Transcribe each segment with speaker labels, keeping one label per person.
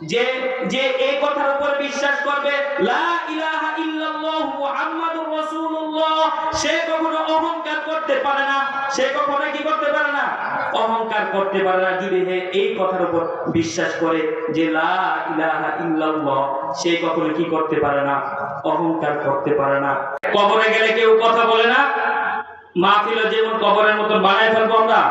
Speaker 1: যে যে এই কথার উপর বিশ্বাস করবে সে কখনো অহংকার করতে পারে না। সে কখনো কি করতে পারে না? অহংকার করতে পারে না। যদি হে এই কথার উপর বিশ্বাস করে যে সে কখনো কি করতে পারে না? অহংকার করতে পারে না। কবরে গেলে কেউ কথা বলে না? মাহফিল যেমন কবরের মতন বানায় ফেলব আমরা?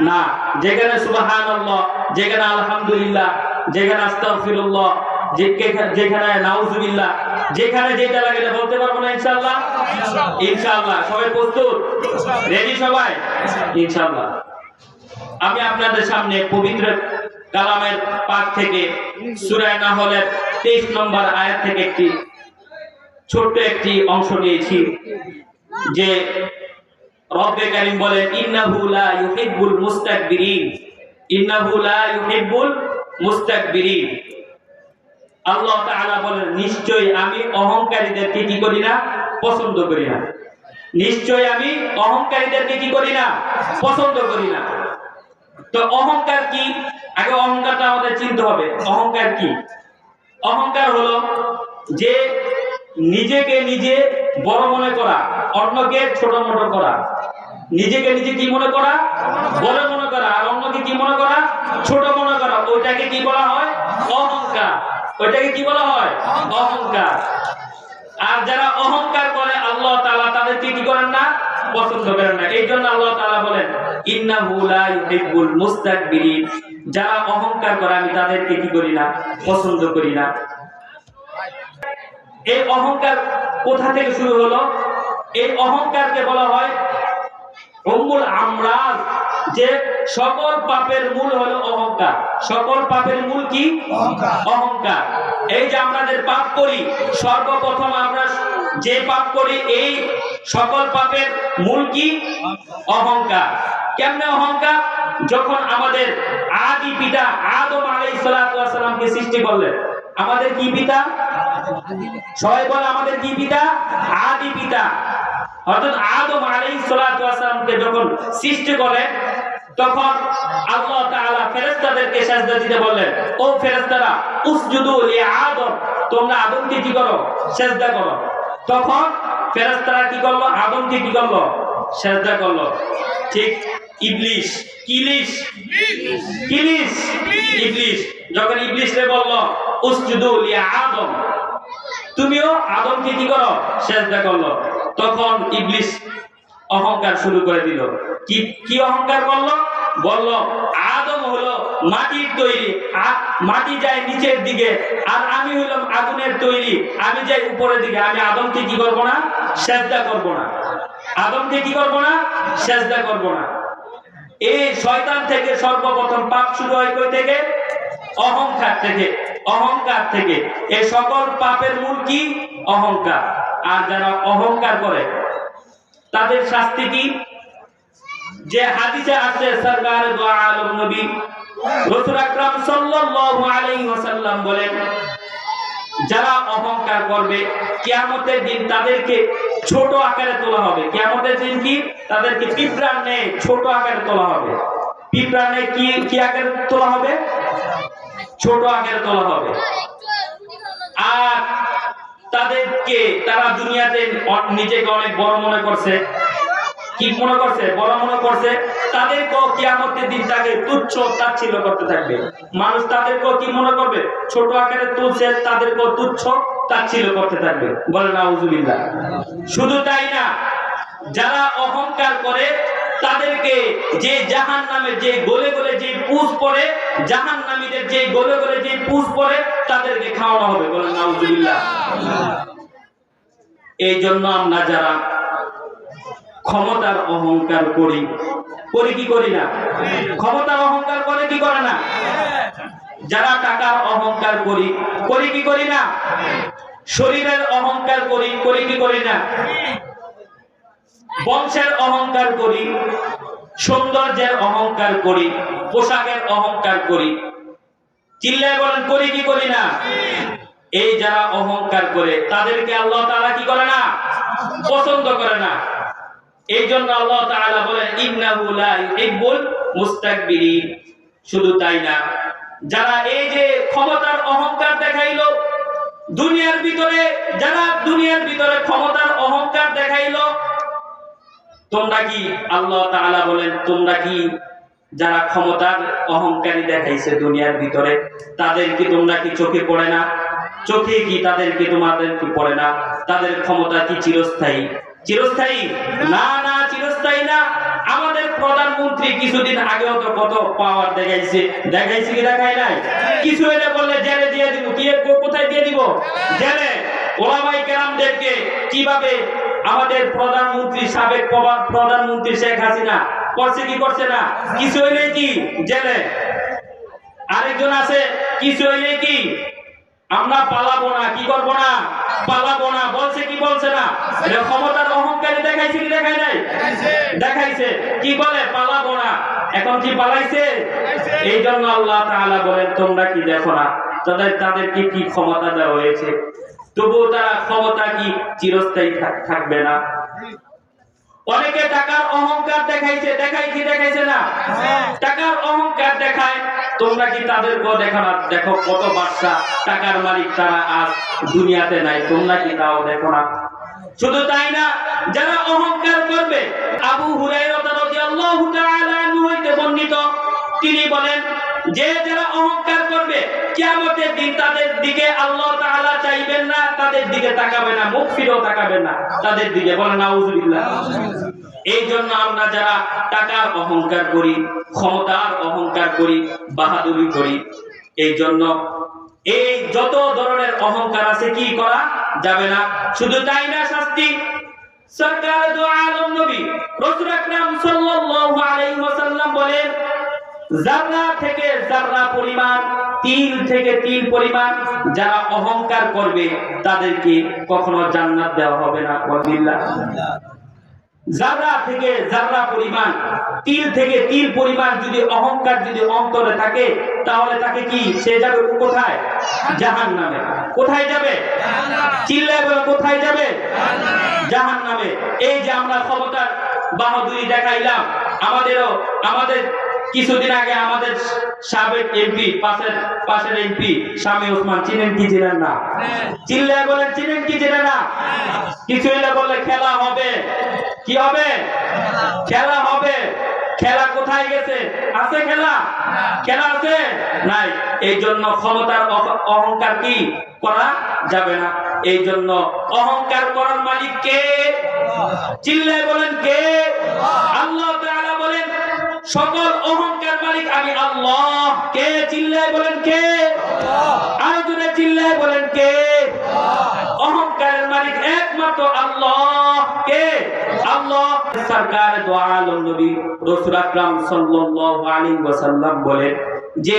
Speaker 1: না। যেখানে সুবহানাল্লাহ, যেখানে আলহামদুলিল্লাহ যেখানে আস্তাগফিরুল্লাহ যেখানে যেখানে নাউজুবিল্লাহ যেখানে যেটা লাগে এটা বলতে পারব না ইনশাআল্লাহ? ইনশাআল্লাহ। সবাই প্রস্তুত? রেডি সবাই? ইনশাআল্লাহ। আমি আপনাদের সামনে পবিত্র কালামের পাক থেকে সূরা নাহলের 23 নম্বর আয়াত থেকে একটি ছোট্ট একটি অংশ নিয়েছি যে রব্বে কারীম বলেন ইন্নাহু লা ইউহিব্বুল মুস্তাকবিরিন। ইন্নাহু লা ইউহিব্বুল মুস্তাকবিরিন। আল্লাহ তাআলা বলেন, নিশ্চয়ই আমি অহংকারীদেরকে কি করি না? পছন্দ করি না। নিশ্চয়ই আমি কি করি না? পছন্দ করি না। তো অহংকার কি? আগে অহংকারটা আমাদের চিনতে হবে। অহংকার কি? অহংকার হলো যে নিজেকে নিজে বড় মনে করা, অন্যকে ছোট মনে করা। নিজেকে নিজে কি মনে করা? বড় মনে করা আর অন্যকে কি মনে করা ছোট মনে করা ওইটাকে কি বলা হয়? অহংকার। ওইটাকে কি বলা হয়? অহংকার। আর যারা অহংকার করে, আল্লাহ তাআলা তাদেরকে কি করেন না? পছন্দ করেন না। এই জন্য আল্লাহ তাআলা বলেন, ইন্নাহু লা ইউহিব্বুল মুস্তাকবিরিন। যারা অহংকার করে, আমি তাদেরকে কি করি না? পছন্দ করি না। এই অহংকার কোথা থেকে শুরু হলো? এই অহংকারকে বলা হয় উম্মুল আমরাজ। যে সকল পাপের মূল হলো অহংকার। সকল পাপের মূল কি?
Speaker 2: অহংকার।
Speaker 1: এই যে আমাদের পাপ করি সর্বপ্রথম আমরা যে পাপ করি এই সকল পাপের মূল কি? অহংকার। কেমনে অহংকার? যখন আমাদের আদি পিতা আদম আলাইহিস সালাতু ওয়াস সালামকে সৃষ্টি করলেন। আমাদের কি পিতা। সবাই বলে আমাদের কি পিতা? আদি পিতা। অর্থাৎ আদম আলাইহিস সালাতু ওয়াস সালামকে যখন সৃষ্টি করে, তখন আল্লাহ তাআলা ফেরেশতাদেরকে সাজদা দিতে বললেন, ও ফেরেশতারা, উসজুদু লি আদম, তোমরা আদমকে কি করো? সাজদা করো। তখন ফেরেশতারা কি করল? আদমকে কি করল? সাজদা করল। ঠিক ইবলিশ, কিলিশ কিলিশ, ইবলিশ। যখন ইবলিশে বলল, উসজুদু লি আদম, তুমিও আদমকে কি করো? সেজদা করল। তখন ইবলিস অহংকার শুরু করে দিল। কি কি অহংকার করল? বলল, আদম হলো মাটির তৈরি মাটি যায় নিচের দিকে, আর আমি হইলাম আগুনের তৈরি, আমি যাই উপরের দিকে, আমি আদমকে কি করব না? সেজদা করব না। আদমকে কি করব না? সেজদা করব না। এই শয়তান থেকে সর্বপ্রথম পাপ শুরু হয় কই থেকে? অহংকার থেকে অহংকার থেকে। এই সকল পাপের মূল কি? অহংকার। আর যারা অহংকার করে, তাদের শাস্তি কি? যে হাদিসে আছে, সরকার আলম নবী যারা অহংকার করবে দিন তাদেরকে ছোট আকারে তোলা হবে। দিন কি? তাদেরকে নেই ছোট আকারে তোলা হবে। পিঁপড়ার কি কি আকারে তোলা হবে? ছোট আকারে তোলা হবে। আর তাদেরকে তারা দুনিয়াতে নিজেকে অনেক বড় মনে করছে। কি মনে করছে? বড় মনে করছে, তাদেরকেও কিয়ামতের দিন তাকে তুচ্ছ তাচ্ছিল্য করতে থাকবে। মানুষ তাদেরকেও কি মনে করবে? ছোট আকারে তুলছে, তাদেরকেও তুচ্ছ তাচ্ছিল্য করতে থাকবে। বলে নাউজুবিল্লাহ। শুধু তাই না, যারা অহংকার করে, তাদেরকে যে জাহান নামে যে গলে গলে যে পুষ পড়ে জাহান নামীদের যে গলে গলে যে পুষ পড়ে, তাদেরকে খাওয়ানো হবে বলে নাউজুবিল্লাহ। এই জন্য আমরা যারা ক্ষমতার অহংকার করি করি কি করি না? ক্ষমতার অহংকার করে কি করে না? যারা টাকার অহংকার করি করি কি করি না? শরীরের অহংকার করি করি কি করি না? বংশের অহংকার করি, সৌন্দর্যের অহংকার করি পোশাকের অহংকার করি। চিল্লায় বলেন, করি কি করি না? এই যারা অহংকার করে, তাদেরকে আল্লাহ তাআলা কি করে না? পছন্দ করে না। এই জন্য আল্লাহ তাআলা বলেন, ইন্নাহু লা ইউহিব্বুল শুধু তাই না, যারা এই যে ক্ষমতার অহংকার দেখাইলো, দুনিয়ার ভিতরে, যারা দুনিয়ার ভিতরে ক্ষমতার অহংকার দেখাইলো, তোমরা কি আল্লাহ তাআলা বলেন, তোমরা কি যারা ক্ষমতার অহংকারী দেখাইছে দুনিয়ার ভিতরে, তাদের কি তোমরা কি চোখে পড়ে না? চোখে কি তাদের কি তোমাদের কি পড়ে না? তাদের ক্ষমতা কি চিরস্থায়ী? চিরস্থায়ী? না না, চিরস্থায়ী না। আমাদের প্রধানমন্ত্রী কিছুদিন আগেও তো কত পাওয়ার দেখাইছে। দেখাইছে কি দেখাই নাই? কিছু এলে বললে, জেলে দিয়ে দিব। কি কোথায় দিয়ে দিব? জেলে। ওলামাই কেরামদেরকে কীভাবে আমাদের প্রধানমন্ত্রী সাবেক প্রবা- প্রধানমন্ত্রী শেখ হাসিনা। করছে কি করছে না? কিছু হইলে কি? জেলে। আরেকজন আছে কিছু হইলে কি? আমরা পালাবো না কি করব না? পালাবো না বলছে কি বলছে না? ক্ষমতার অহংকারী দেখাইছে কি দেখাই নাই? দেখাইছে। কি বলে? পালাবো না। এখন কি পালাইছে? এই জন্য আল্লাহ তাআলা বলেন তোমরা কি দেখো না? তাদের তাদেরকে কি ক্ষমতা দেওয়া হয়েছে? তবুও তারা ক্ষমতা কি চিরস্থায়ী থাকবে না। অনেকে টাকার অহংকার দেখাইছে দেখাই কি দেখাইছে না? টাকার অহংকার দেখায়। তোমরা কি তাদেরকেও দেখো না দেখো কত বাচ্চা টাকার মালিক তারা আজ দুনিয়াতে নাই, তোমরা কি তাও দেখো না? শুধু তাই না, যারা অহংকার করবে, আবু হুরাইরা রাদিয়াল্লাহু তাআলা হইতে বর্ণিত তিনি বলেন, যে যারা অহংকার করবে, কিয়ামতের দিন তাদের দিকে আল্লাহ তাআলা চাইবেন না, তাদের দিকে তাকাবে না, মুখ ফিরেও তাকাবে না, তাদের দিকে বলেন, নাউজুবিল্লাহ। এই জন্য আমরা যারা টাকার অহংকার করি, ক্ষমতার অহংকার করি, বাহাদুরি করি এই জন্য এই যত ধরনের অহংকার আছে কি করা যাবে না? শুধু তাই না, শাস্তি? সরকার দো আলম নবী, রাসূল আকরাম সাল্লাল্লাহু আলাইহি ওয়াসাল্লাম বলেন জাররা থেকে জাররা পরিমাণ তিল থেকে তিল পরিমাণ, যারা অহংকার করবে, তাদেরকে কখনো জান্নাত দেওয়া হবে না ওয়াবিল্লাহ জাররা থেকে জাররা পরিমাণ তিল থেকে তিল পরিমাণ যদি অহংকার যদি অন্তরে থাকে, তাহলে তাকে কি, সে যাবে কোথায়? জাহান নামে কোথায় যাবে? চিল্লায় বলে কোথায় যাবে? জাহান নামে এই যে আমরা ক্ষমতার বাহাদুরি দেখাইলাম, আমাদেরও, আমাদের কিছুদিন আগে আমাদের সাবেক এমপি, পাশের পাশের এমপি স্বামী ওসমান, চিনেন কি, চিনেন না? চিল্লায় বলেন, চিনেন কি, চিনেন না? কিছু হইলে বললে খেলা হবে। কি হবে? খেলা হবে। খেলা কোথায় গেছে? আছে খেলা? খেলা আছে? নাই। এই জন্য ক্ষমতার অহংকার কি? করা যাবে না। এই জন্য অহংকার করার মালিক কে? চিল্লায় বলেন কে? আল্লাহ বলেন সকল অহংকার মালিক আমি আল্লাহ। কে চিল্লায় বলেন কে? আর জোরে চিল্লায় বলেন কে? অহংকারের মালিক একমাত্র আল্লাহ। কে? আল্লাহ। সরকার দো আলম নবী রসুল আকরাম সাল্লাল্লাহু আলাইহি ওয়াসাল্লাম বলেন যে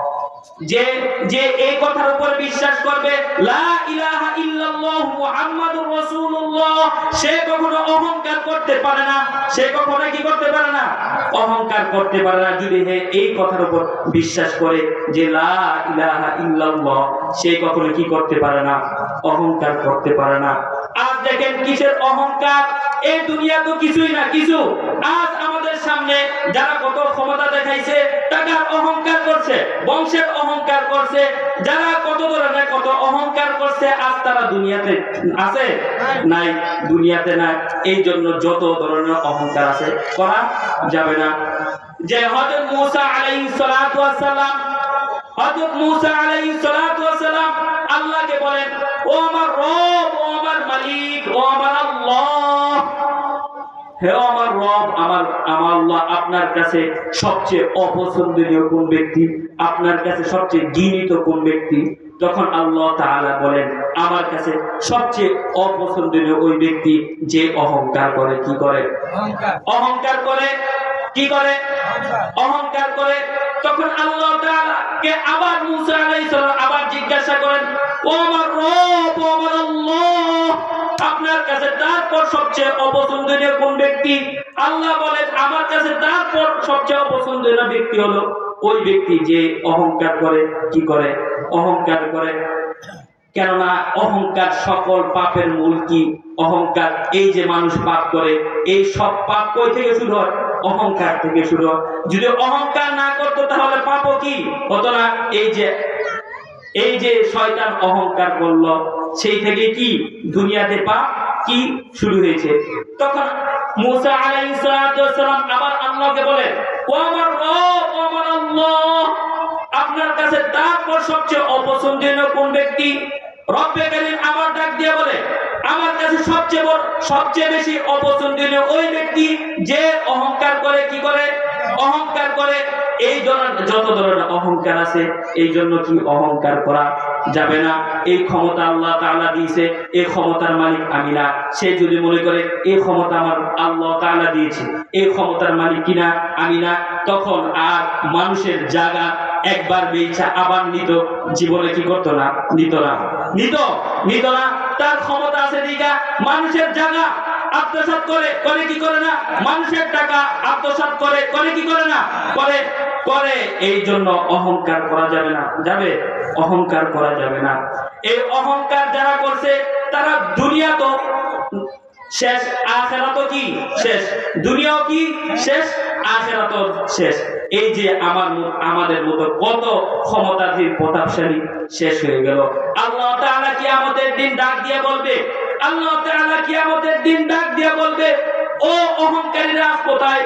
Speaker 1: যে যে এই কথার উপর বিশ্বাস করবে সে কখনো অহংকার করতে পারে না। সে কখনো কি করতে পারে না? অহংকার করতে পারে না। যদি হে এই কথার উপর বিশ্বাস করে যে সে কখনো কি করতে পারে না? অহংকার করতে পারে না। আজ দেখেন কিসের অহংকার? এই দুনিয়া তো কিছুই না, কিছু। আজ আমাদের সামনে যারা কত ক্ষমতা দেখাইছে, টাকার অহংকার করছে, বংশের অহংকার করছে, যারা কত ধরনের কত অহংকার করছে, আজ তারা দুনিয়াতে আছে? নাই, দুনিয়াতে নাই। এই জন্য যত ধরনের অহংকার আছে, করা যাবে না। যে হযরত মুসা আলাইহিস সালাম হযরত মুসা আলাইহিস সালাতু ওয়াস সালাম আল্লাহকে বলেন ও আমার রব ও আমার মালিক ও আমার আল্লাহ হে আমার রব আমার আমার আল্লাহ আপনার কাছে সবচেয়ে অপছন্দনীয় কোন ব্যক্তি? আপনার কাছে সবচেয়ে ঘৃণিত কোন ব্যক্তি? তখন আল্লাহ তাআলা বলেন আমার কাছে সবচেয়ে অপছন্দনীয় ওই ব্যক্তি যে অহংকার করে কি করে? অহংকার করে কি করে? অহংকার করে। তখন আল্লাহ কে আবার মুসা আবার জিজ্ঞাসা করেন, ও আমার আপনার কাছে তারপর সবচেয়ে অপছন্দনীয় কোন ব্যক্তি? আল্লাহ বলেন, আমার কাছে তারপর সবচেয়ে অপছন্দনীয় ব্যক্তি হলো ওই ব্যক্তি যে অহংকার করে। কি করে? অহংকার করে। কেননা অহংকার সকল পাপের মূল কি? অহংকার এই যে মানুষ পাপ করে, এই সব পাপ কই থেকে শুরু হয়? অহংকার থেকে শুরু। যদি অহংকার না করতো, তাহলে পাপও কি? হতো না। এই যে এই যে শয়তান অহংকার করল, সেই থেকে কি দুনিয়াতে পাপ কি শুরু হয়েছে? তখন মুসা আলাইহিস সালাম আবার আল্লাহকে বলে, ও আমার ও আমার আল্লাহ, আপনার কাছে তারপর সবচেয়ে অপছন্দনীয় কোন ব্যক্তি? রব্বে কারীম আবার ডাক দিয়ে বলে, আমার কাছে সবচেয়ে বড়, সবচেয়ে বেশি অপছন্দনীয় ওই ব্যক্তি যে অহংকার করে কি করে? অহংকার করে। এই যত ধরনের অহংকার আছে, এই জন্য কি অহংকার করা যাবে না? এই ক্ষমতা আল্লাহ দিয়েছে, এই ক্ষমতার মালিক আমি না। সে যদি মনে করে, এই ক্ষমতা আমার আল্লাহ তাআলা দিয়েছে, এই ক্ষমতার মালিক কিনা আমি না। তখন আর মানুষের জায়গা একবার বেইছা আবার নিত, জীবনে কি করতো না? নিত না। নিত তার ক্ষমতা আছে দিকা মানুষের জায়গা আত্মসাৎ করে করে কি করে না? মানুষের টাকা আত্মসাৎ করে করে কি করে না? করে করে। এই জন্য অহংকার করা যাবে না। যাবে? অহংকার করা যাবে না। এই অহংকার যারা করছে, তারা দুনিয়া তো শেষ আখেরাত কি? শেষ। দুনিয়াও কি? শেষ আখেরাত শেষ এই যে আমার আমাদের মতো কত ক্ষমতাধীন প্রতাপশালী শেষ হয়ে গেল। আল্লাহ তাআলা কি আমাদের দিন ডাক দিয়ে বলবে, আল্লাহ তাআলা কি আমাদের দিন ডাক দিয়ে বলবে, ও অহংকারীরা কোথায়?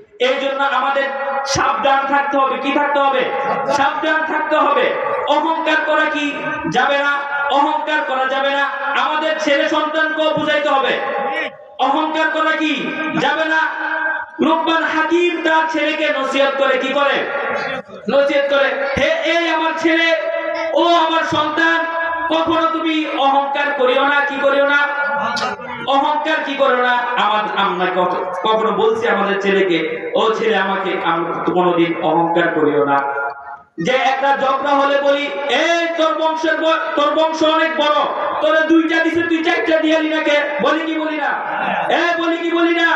Speaker 1: এই জন্য আমাদের সাবধান থাকতে হবে। কি থাকতে হবে? সাবধান থাকতে হবে। অহংকার করা কি? যাবে না। অহংকার করা যাবে না। আমাদের ছেলে সন্তানকেও বুঝাইতে হবে। অহংকার করা কি? যাবে না। লোকমান হাকিম তার ছেলেকে নসিহত করে কি করে? নসিহত করে। হে এই আমার ছেলে, ও আমার সন্তান, কখনো তুমি অহংকার করিও না, কি করিও না? অহংকার কি করো না? আমার আমরা কখনো বলছি আমাদের ছেলেকে, ও ছেলে, আমাকে কোনোদিন অহংকার করিও না। যে একটা ঝগড়া হলে বলি, এই, তোর বংশের তোর বংশ অনেক বড়। তোরে দুইটা দিছে, তুই চারটা দিয়ালি নাকে? বলি কি বলি না? এ, বলি কি বলি না?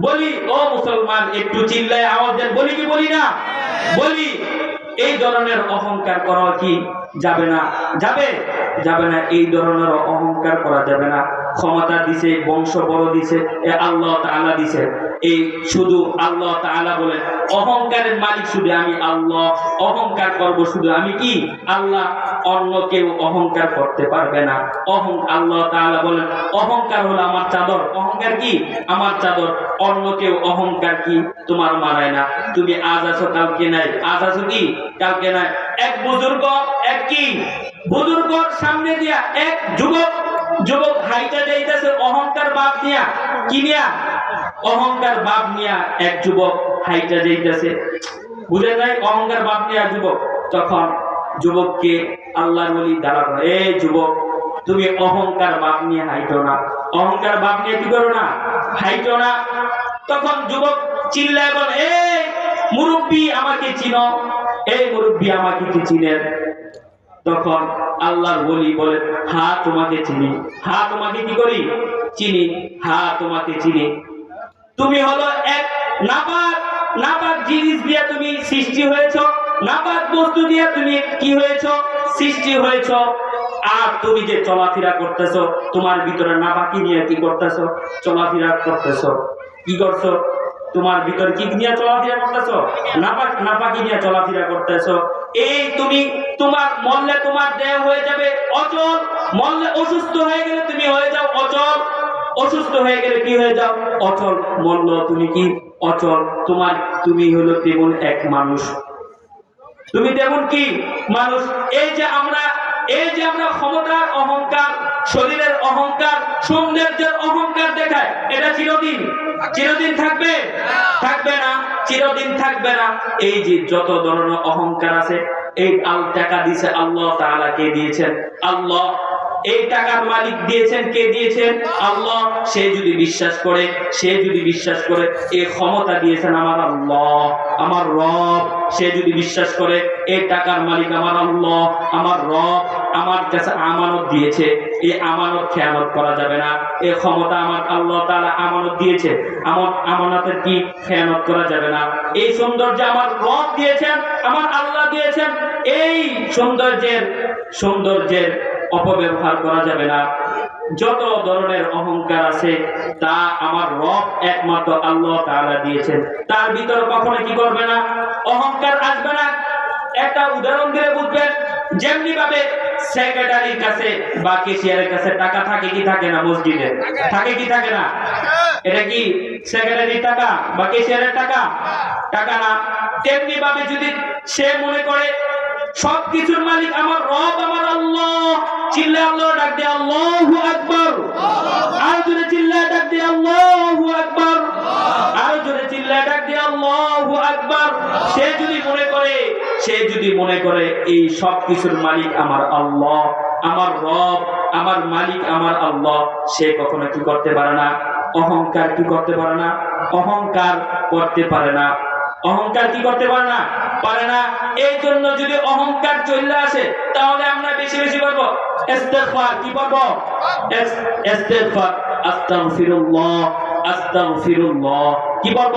Speaker 1: বলি, ও মুসলমান, একটু চিল্লায় আওয়াজ দেন। বলি কি বলি না? বলি, এই ধরনের অহংকার করা কি যাবে না? যাবে? যাবে না, এই ধরনের অহংকার করা যাবে না। ক্ষমতা দিছে, বংশ বড় দিছে, এ আল্লাহ তাআলা দিছে। এই শুধু আল্লাহ তাআলা বলেন, অহংকারের মালিক শুধু আমি আল্লাহ, অহংকার করব শুধু আমি কি? আল্লাহ, অন্য কেউ অহংকার করতে পারবে না। অহং আল্লাহ তাআলা বলেন, অহংকার হলো আমার চাদর। অহংকার কি? আমার চাদর। অন্য কেউ অহংকার কি? তোমার মানায় না। তুমি আজ আছো, কালকে নাই। আজ আছো কি? কালকে নাই। এক বুজুর্গ, এক কি? বুজুর্গ সামনে দিয়া এক যুবক যুবক হাইটা যাইতেছে, অহংকার বাপ নিয়া। কি নিয়া? অহংকার বাপ নিয়া এক যুবক হাইটা যাইতেছে। বুঝে নাই অহংকার বাপ নিয়া যুবক। তখন যুবককে আল্লাহর বলি দাঁড়া করে। এ যুবক, তুমি অহংকার বাপ নিয়ে হাইটো না। অহংকার বাপ নিয়ে কি করো না? হাইটো না। তখন যুবক চিল্লায় বল এই মুরব্বী আমাকে চিনো। এই মুরব্বী আমাকে কি চিনেন? তখন আল্লাহর বলি বলে হা, তোমাকে চিনি। হা, তোমাকে কি করি? চিনি। হা, তোমাকে চিনি। তুমি হলো এক নাপাক। নাপাক জিনিস দিয়ে তুমি সৃষ্টি হয়েছো। নাপাক বস্তু দিয়ে তুমি কি হয়েছো? সৃষ্টি হয়েছো। আর তুমি যে চলাফেরা করতেছো, তোমার ভিতরে নাপাকি নিয়ে কি করতেছো? চলাফেরা করতেছো। কি করছ? তোমার ভিতরে কি নিয়ে চলাফেরা করতেছো? নাপাক নাপাকি নিয়ে চলাফেরা করতেছো। এই তুমি তোমার মরলে তোমার দেহ হয়ে যাবে অচল, মরলে অসুস্থ হয়ে গেলে তুমি হয়ে যাও অচল, অসুস্থ হয়ে গেলে কি হয়ে যাও? অচল। মরল তুমি কি? অচল। তোমার, তুমি হলো তেমন এক মানুষ। তুমি তেমন কি? মানুষ। এই যে আমরা এই যে আমরা ক্ষমতার অহংকার, শরীরের অহংকার, সৌন্দর্যের অহংকার দেখায়, এটা চিরদিন। চিরদিন থাকবে? থাকবে না। চিরদিন থাকবে না। এই যে যত ধরনের অহংকার আছে, এই আল টাকা দিছে আল্লাহ তাআলা কে দিয়েছেন? আল্লাহ এই টাকার মালিক দিয়েছেন, কে দিয়েছেন? আল্লাহ। সে যদি বিশ্বাস করে, সে যদি বিশ্বাস করে এই ক্ষমতা দিয়েছেন আমার আল্লাহ, আমার রব। সে যদি বিশ্বাস করে এই টাকার মালিক আমার আল্লাহ, আমার রব। আমার কাছে আমানত দিয়েছে এই আমানত খেয়ানত করা যাবে না। এই ক্ষমতা আমার আল্লাহ তাআলা আমানত দিয়েছে, আমার আমানতের কি খেয়ানত করা যাবে না। এই সৌন্দর্য আমার রব দিয়েছেন, আমার আল্লাহ দিয়েছেন, এই সৌন্দর্যের সৌন্দর্যের অপব্যবহার করা যাবে না। যত ধরনের অহংকার আছে, তা আমার রব একমাত্র আল্লাহ তাআলা দিয়েছেন। তার ভিতর কখনো কি করবে না? অহংকার আসবে না। একটা উদাহরণ দিয়ে বুঝবেন যেমনি ভাবে সেক্রেটারির কাছে বা কেশিয়ারের কাছে টাকা থাকে কি থাকে না মসজিদে? থাকে কি থাকে না? এটা কি সেক্রেটারির টাকা বা কেশিয়ারের টাকা? টাকা না। তেমনি ভাবে যদি সে মনে করে সব কিছুর মালিক আমার রব, আমার আল্লাহ। চিল্লা আল্লাহ, ডাক দিয়ে আল্লাহু আকবার। আর জোরে চিল্লা ডাক দিয়ে আল্লাহু আকবার। আর জোরে চিল্লা ডাক দিয়ে আল্লাহু আকবার। সে যদি মনে করে, সে যদি মনে করে, এই সব কিছুর মালিক আমার আল্লাহ, আমার রব, আমার মালিক, আমার আল্লাহ, সে কখনো কি করতে পারে না? অহংকার কি করতে পারে না? অহংকার করতে পারে না। অহংকার কি করতে পারে না? পারে না। এই জন্য যদি অহংকার চলে আসে, তাহলে আমরা বেশি বেশি করব। কি করব?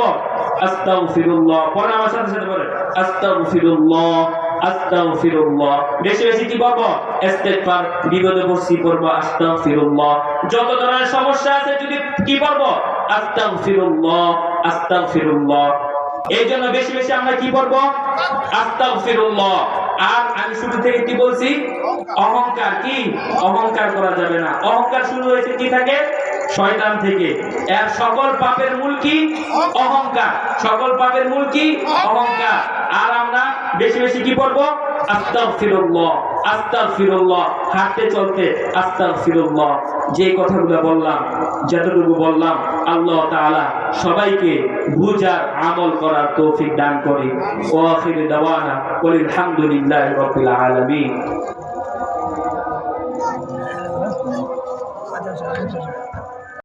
Speaker 1: যত ধরনের সমস্যা আছে, যদি কি করব? আস্তাগফিরুল্লাহ। আস্তাগফিরুল্লাহ। এই জন্য বেশি বেশি আমরা কি করব আর আমি শুরু থেকে কি বলছি? অহংকার কি? অহংকার করা যাবে না। অহংকার শুরু হয়েছে কি থাকে? শয়তান থেকে। এর সকল পাপের মূল কি? অহংকার। সকল পাপের মূল কি? অহংকার। আর আমরা বেশি বেশি কি করব আস্তার ফিরল্লাহ আস্তার ফিরল্লাহ হাঁটতে চলতে আস্তার ফিরল্লাহ যে কথাগুলো বললাম, যতটুকু বললাম, আল্লাহ তালা সবাইকে বুঝার আমল করার তৌফিক দান করে ওয়াফির দাওয়ানা বলি আলহামদুলিল্লাহ রবিল আলমী